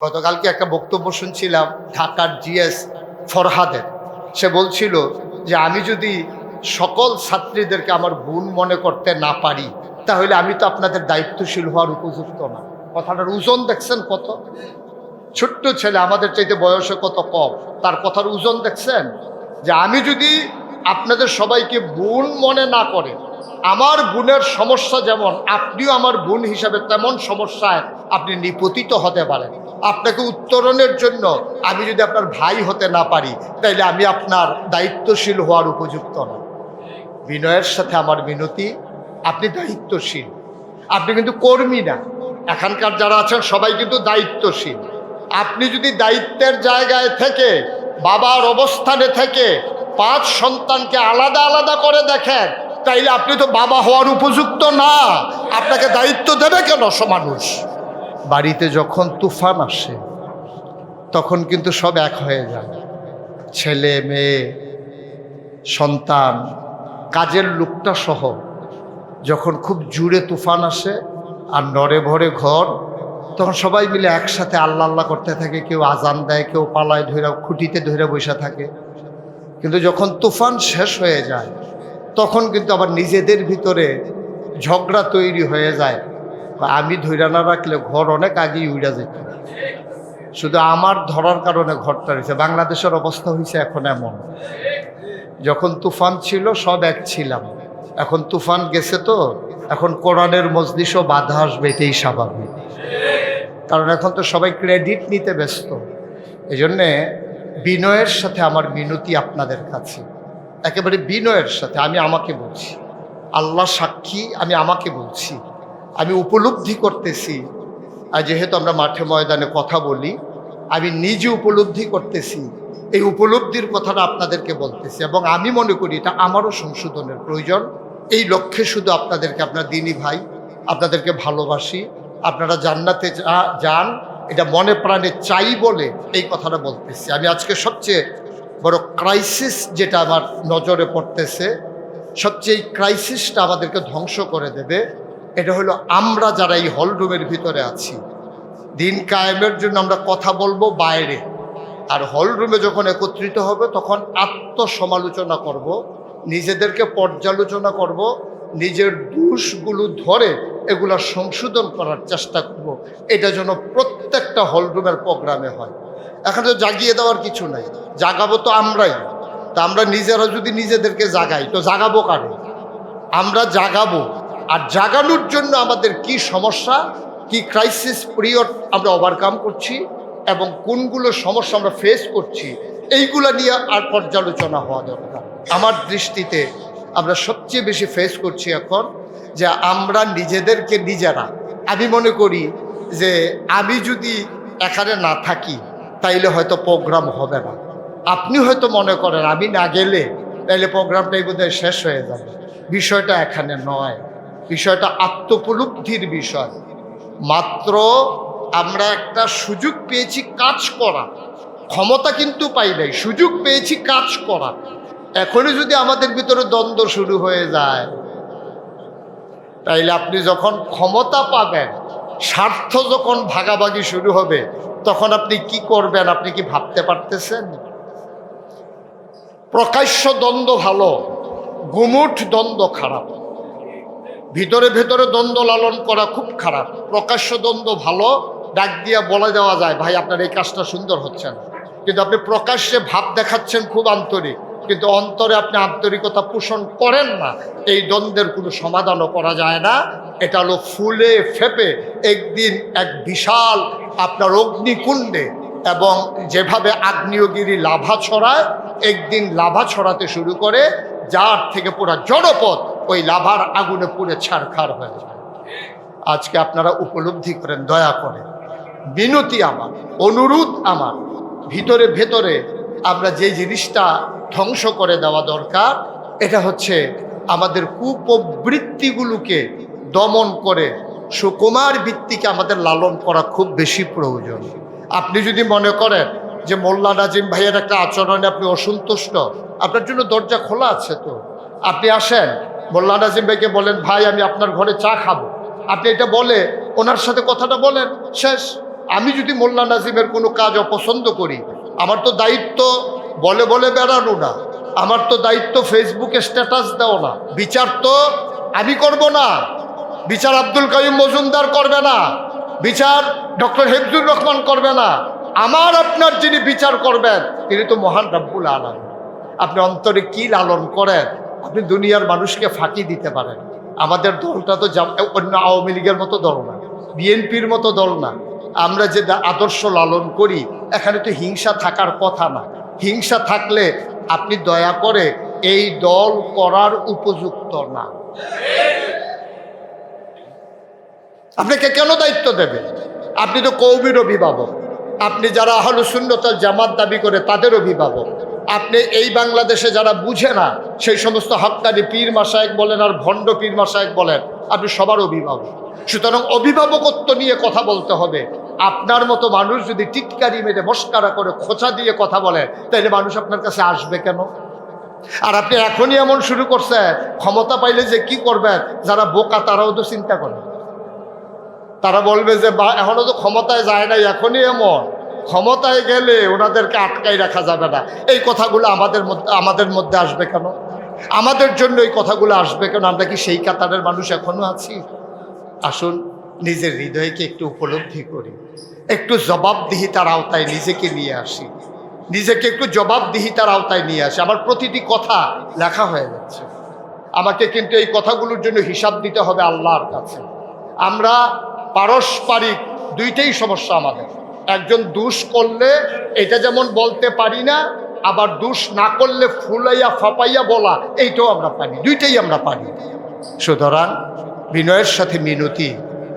গতকালকে একটা বক্তব্য শুনছিলাম ঢাকার জিএস ফরহাদের। সে বলছিল যে, আমি যদি সকল ছাত্রীদেরকে আমার বোন মনে করতে না পারি, তাহলে আমি তো আপনাদের দায়িত্বশীল হওয়ার উপযুক্ত না। কথাটার ওজন দেখছেন কত? ছোট্ট ছেলে আমাদের চাইতে বয়সে কত কম? তার কথার ওজন দেখছেন? যে, আমি যদি আপনাদের সবাইকে বোন মনে না করে, আমার বোনের সমস্যা যেমন, আপনিও আমার বোন হিসাবে তেমন সমস্যায় আপনি নিপতিত হতে পারেন। আপনাকে উত্তরণের জন্য আমি যদি আপনার ভাই হতে না পারি, তাইলে আমি আপনার দায়িত্বশীল হওয়ার উপযুক্ত না। বিনয়ের সাথে আমার মিনতি, আপনি দায়িত্বশীল। আপনি কিন্তু কর্মী না। এখানকার যারা আছেন, সবাই কিন্তু দায়িত্বশীল। আপনি যদি দায়িত্বের জায়গায় থেকে, বাবার অবস্থানে থেকে পাঁচ সন্তানকে আলাদা আলাদা করে দেখেন, তাইলে আপনি তো বাবা হওয়ার উপযুক্ত না। আপনাকে দায়িত্ব দেবে কেন মানুষ বাড়িতে যখন তুফান আসে, তখন কিন্তু সব এক হয়ে যায়। ছেলে, মেয়ে, সন্তান, কাজের লোকটা সহ যখন খুব জুড়ে তুফান আসে আর নড়ে ভরে ঘর, তখন সবাই মিলে একসাথে আল্লাহ আল্লাহ করতে থাকে, কেউ আজান দেয়, কেউ পালায় ধরে, খুঁটিতে ধরে বসে থাকে। কিন্তু যখন তুফান শেষ হয়ে যায়, তখন কিন্তু আবার নিজেদের ভিতরে ঝগড়া তৈরি হয়ে যায়। আমি ধৈরা না রাখলে ঘর অনেক আগেই উড়া যেত। শুধু আমার ধরার কারণে ঘরটা রয়েছে বাংলাদেশের অবস্থা হয়েছে এখন এমন। যখন তুফান ছিল, সব এক ছিলাম। এখন তুফান গেছে তো, এখন কোরআনের মজলিসও বাধা আসবে, এটাই স্বাভাবিক। কারণ এখন তো সবাই ক্রেডিট নিতে ব্যস্ত। এই জন্যে বিনয়ের সাথে আমার মিনতি আপনাদের কাছে। একেবারে বিনয়ের সাথে, আমি আমাকে বলছি। আল্লাহ সাক্ষী, আমি আমাকে বলছি। আমি উপলব্ধি করতেছি। আর যেহেতু আমরা মাঠে ময়দানে কথা বলি, আমি নিজে উপলব্ধি করতেছি। এই উপলব্ধির কথাটা আপনাদেরকে বলতেছি এবং আমি মনে করি এটা আমারও সংশোধনের প্রয়োজন। এই লক্ষ্যে শুধু আপনাদেরকে, আপনার দিনী ভাই, আপনাদেরকে ভালোবাসি। আপনারা জান্নাতে যান, এটা মনে প্রাণে চাই বলে এই কথাটা বলতেছি। আমি আজকে সবচেয়ে বড় ক্রাইসিস যেটা আমার নজরে পড়তেছে, সবচেয়ে এই ক্রাইসিসটা আমাদেরকে ধ্বংস করে দেবে। এটা হলো আমরা যারা এই হলরুমের ভিতরে আছি। দিন কায়েমের জন্য আমরা কথা বলব বাইরে। আর হলরুমে যখন একত্রিত হবে, তখন আত্মসমালোচনা করব, নিজেদেরকে পর্যালোচনা করব, নিজের দোষগুলো ধরে এগুলা সংশোধন করার চেষ্টা করব। এটা যেন প্রত্যেকটা হলরুমের প্রোগ্রামে হয়। এখন তো জাগিয়ে দেওয়ার কিছু নাই। জাগাবো তো আমরাই। তা আমরা নিজেরা যদি নিজেদেরকে জাগাই, তো জাগাবো কারে? আমরা জাগাবো। আর জাগানোর জন্য আমাদের কি সমস্যা, কি ক্রাইসিস পিরিয়ড আমরা ওভারকাম করছি এবং কোনগুলো সমস্যা আমরা ফেস করছি, এইগুলা নিয়ে আর পর্যালোচনা হওয়া দরকার। আমার দৃষ্টিতে আমরা সবচেয়ে বেশি ফেস করছি এখন যে আমরা নিজেদেরকে নিজেরা, আমি মনে করি যে আমি যদি এখানে না থাকি, তাইলে হয়তো প্রোগ্রাম হবে না। আপনি হয়তো মনে করেন, আমি না গেলে তাইলে প্রোগ্রামটাই বোধহয় শেষ হয়ে যাবে। বিষয়টা এখানে নয়। বিষয়টা আত্মোপলব্ধির বিষয়। মাত্র আমরা একটা সুযোগ পেয়েছি কাজ করা। ক্ষমতা কিন্তু পাই নাই, সুযোগ পেয়েছি কাজ করা। এখনই যদি আমাদের ভিতরে দ্বন্দ্ব শুরু হয়ে যায়, তাইলে আপনি যখন ক্ষমতা পাবেন, স্বার্থ যখন ভাগাভাগি শুরু হবে, তখন আপনি কি করবেন আপনি কি ভাবতে পারতেছেন? প্রকাশ্য দ্বন্দ্ব ভালো, গুমুট দ্বন্দ্ব খারাপ। ভিতরে ভেতরে দ্বন্দ্ব লালন করা খুব খারাপ। প্রকাশ্য দ্বন্দ্ব ভালো, ডাক দিয়ে বলে দেওয়া যায়, ভাই, আপনার এই কাজটা সুন্দর হচ্ছে না। কিন্তু আপনি প্রকাশ্যে ভাব দেখাচ্ছেন খুব আন্তরিক, কিন্তু অন্তরে আপনি আন্তরিকতা পোষণ করেন না, এই দ্বন্দ্বের কোনো সমাধানও করা যায় না। এটা হলো ফুলে ফেপে, একদিন এক বিশাল আপনার অগ্নিকুণ্ডে এবং যেভাবে আগ্নেয়গিরি লাভা ছড়ায়, একদিন লাভা ছড়াতে শুরু করে, যার থেকে পুরো জড়পথ ওই লাভার আগুনে পুড়ে ছাড়খাড় হয়ে যায়। আজকে আপনারা উপলব্ধি করেন, দয়া করে। বিনতি আমার, অনুরোধ আমার। ভিতরে ভেতরে আমরা যে জিনিসটা ধ্বংস করে দেওয়া দরকার, এটা হচ্ছে আমাদের কুপ্রবৃত্তিগুলোকে দমন করে সুকুমার বৃত্তিকে আমাদের লালন করা খুব বেশি প্রয়োজন। আপনি যদি মনে করেন যে মোল্লা নাজিম ভাইয়ের একটা আচরণে আপনি অসন্তুষ্ট, আপনার জন্য দরজা খোলা আছে তো। আপনি আসেন মোল্লা নাজিম ভাইকে বলেন, ভাই, আমি আপনার ঘরে চা খাব। আপনি এটা বলে, ওনার সাথে কথাটা বলেন, শেষ। আমি যদি মোল্লা নাজিমের কোনো কাজ অপছন্দ করি, আমার তো দায়িত্ব বলে বলে বেড়ানো না। আমার তো দায়িত্ব ফেসবুকে স্ট্যাটাস দেওয়া না। বিচার তো আমি করব না। বিচার আব্দুল কাইম মজুমদার করবে না। বিচার ডক্টর হেফজুর রহমান করবে না। আমার, আপনার যিনি বিচার করবেন, তিনি তো মহান রব্বুল আলম আপনি অন্তরে কি লালন করেন? আপনি দুনিয়ার মানুষকে ফাঁকি দিতে পারেন। আমাদের দলটা তো অন্য আওয়ামী লীগের মতো দল না। বিএনপির মতো দল না। আমরা যে আদর্শ লালন করি, এখানে তো হিংসা থাকার কথা না। হিংসা থাকলে আপনি দয়া করে এই দল করার উপযুক্ত না। আপনাকে কেন দায়িত্ব দেবে? আপনি তো কৌমির অভিভাবক। আপনি যারা আহল শূন্যতার জামাত দাবি করে, তাদের অভিভাবক। আপনি এই বাংলাদেশে যারা বুঝে না, সেই সমস্ত হক্কানি পীর মাসায়েক বলেন আর ভণ্ড পীর মাসায়েক বলেন, আপনি সবার অভিভাবক। সুতরাং অভিভাবকত্ব নিয়ে কথা বলতে হবে। আপনার মতো মানুষ যদি টিটকারি মেরে মস্কারা করে খোঁচা দিয়ে কথা বলে তাহলে মানুষ আপনার কাছে আসবে কেন? আর আপনি এখনই এমন শুরু করছে, ক্ষমতা পাইলে যে কি করবেন যারা বোকা তারাও তো চিন্তা করে। তারা বলবে যে, বা, এখনও তো ক্ষমতায় যায় নাই, এখনই এমন। ক্ষমতায় গেলে ওনাদেরকে আটকাই রাখা যাবে না। এই কথাগুলো আমাদের মধ্যে আমাদের মধ্যে আসবে কেন? আমাদের জন্য এই কথাগুলো আসবে কেন? আমরা কি সেই কাতারের মানুষ এখনও আছি? আসুন, নিজের হৃদয়কে একটু উপলব্ধি করি। একটু জবাবদিহিতার আওতায় নিজেকে নিয়ে আসি। নিজেকে একটু জবাবদিহিতার আওতায় নিয়ে আসি। আমার প্রতিটি কথা লেখা হয়ে যাচ্ছে। আমাকে কিন্তু এই কথাগুলোর জন্য হিসাব দিতে হবে আল্লাহর কাছে। আমরা পারস্পরিক দুইটাই সমস্যা আমাদের। একজন দুষ করলে এটা যেমন বলতে পারি না, আবার দুষ না করলে ফুলাইয়া ফাপাইয়া বলা, এইটাও আমরা পারি, দুইটাই আমরা পারি। সুতরাং বিনয়ের সাথে মিনতি,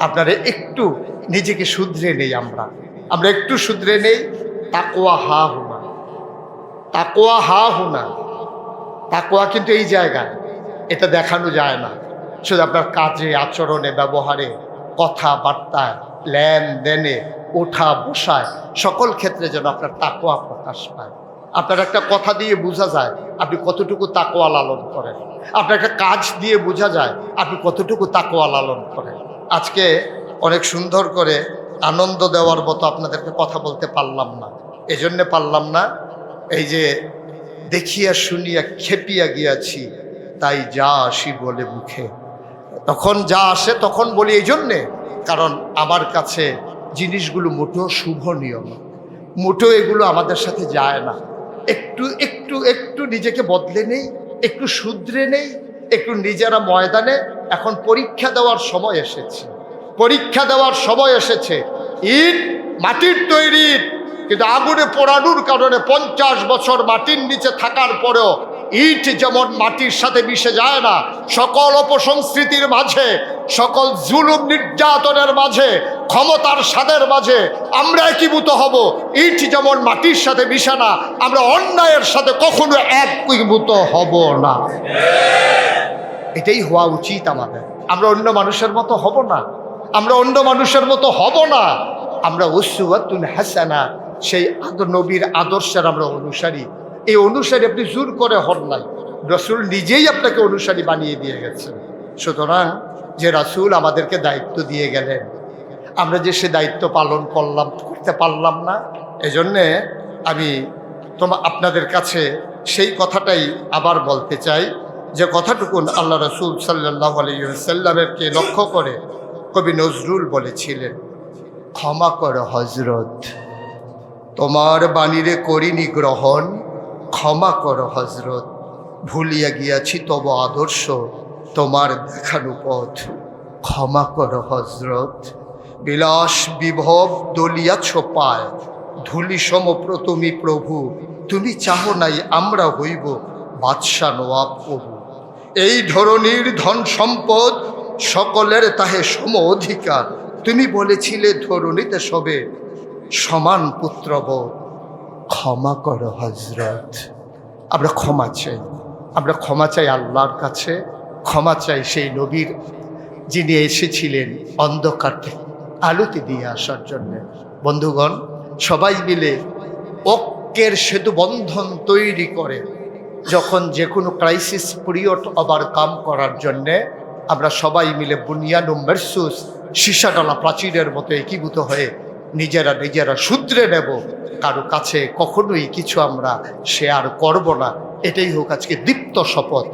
আপনারা একটু নিজেকে শুধরে নেই আমরা। আমরা একটু শুধরে নেই তাকোয়া হা হুনা তাকোয়া হা হুনা তাকোয়া কিন্তু এই জায়গায় এটা দেখানো যায় না। শুধু আপনার কাজে, আচরণে, ব্যবহারে, কথাবার্তায় লেনদেনে ওঠা বসায়, সকল ক্ষেত্রে যেন আপনার তাকোয়া প্রকাশ পায়। আপনার একটা কথা দিয়ে বোঝা যায় আপনি কতটুকু তাকোয়া লালন করেন। আপনার একটা কাজ দিয়ে বোঝা যায় আপনি কতটুকু তাকোয়া লালন করেন। আজকে অনেক সুন্দর করে আনন্দ দেওয়ার মতো আপনাদেরকে কথা বলতে পারলাম না। এজন্যে পারলাম না, এই যে দেখিয়া শুনিয়া খেপিয়া গিয়াছি, তাই যা আসি বলে মুখে। তখন যা আসে তখন বলি এই জন্যে কারণ আমার কাছে জিনিসগুলো মোটেও শুভ নিয়ম মোটেও এগুলো আমাদের সাথে যায় না। একটু একটু একটু নিজেকে বদলে নেই, একটু শুধরে নেই, একটু নিজেরা ময়দানে এখন পরীক্ষা দেওয়ার সময় এসেছে। পরীক্ষা দেওয়ার সময় এসেছে। ইট মাটির তৈরি, কিন্তু আগুনে পোড়ানোর কারণে পঞ্চাশ বছর মাটির নিচে থাকার পরেও ইট যেমন মাটির সাথে মিশে যায় না, সকল অপসংস্কৃতির মাঝে, সকল জুলুম নির্যাতনের মাঝে, ক্ষমতার স্বাদের মাঝে আমরা একীভূত হব। ইট যেমন মাটির সাথে মিশে না, আমরা অন্যায়ের সাথে কখনো একীভূত হব না। এটাই হওয়া উচিত আমাদের। আমরা অন্য মানুষের মতো হব না। আমরা অন্য মানুষের মতো হব না। আমরা উসুয়াতুন হাসানা, সেই নবীর আদর্শের আমরা অনুসারী। এই অনুসারী আপনি জোর করে হন নাই। রসুল নিজেই আপনাকে অনুসারী বানিয়ে দিয়ে গেছেন। সুতরাং যে রাসুল আমাদেরকে দায়িত্ব দিয়ে গেলেন, আমরা যে সে দায়িত্ব পালন করলাম, করতে পারলাম না, এজন্যে আমি তোমা, আপনাদের কাছে সেই কথাটাই আবার বলতে চাই। যে কথাটুকুন আল্লাহ রসুল সাল্লাহ আলাইসাল্লামেরকে লক্ষ্য করে কবি নজরুল বলেছিলেন, ক্ষমা কর হজরত তোমার বাণীরে করিনি গ্রহণ ক্ষমা কর হজরত ভুলিয়া গিয়াছি, তব আদর্শ তোমার দেখানো পথ। ক্ষমা কর হজরত বিলাস বিভব দলিয়াছ পায় ধুলি সমপ্রতমি প্রভু। তুমি চাহ নাই, আমরা হইব বাদশা নওয়াব প্রভু। এই ধরনীর ধন সম্পদ সকলের তাহে সম অধিকার। তুমি বলেছিলে, ধরণীতে সবে সমান পুত্রবোধ ক্ষমা করো হজরত আমরা ক্ষমা চাই। আমরা ক্ষমা চাই আল্লাহর কাছে, ক্ষমা চাই সেই নবীর যিনি এসেছিলেন অন্ধকার থেকে আলোতে দিয়ে আসার জন্য। বন্ধুগণ, সবাই মিলে ঐক্যের সেতু বন্ধন তৈরি করে, যখন যে কোনো ক্রাইসিস পিরিয়ড ওভারকাম করার জন্যে আমরা সবাই মিলে বুনিয়ানু মেরসুস সীসাডলা প্রাচীরের মতো একীভূত হয়ে নিজেরা নিজেরা শুধরে নেব। কারও কাছে কখনোই কিছু আমরা শেয়ার করব না। এটাই হোক আজকে দীপ্ত শপথ।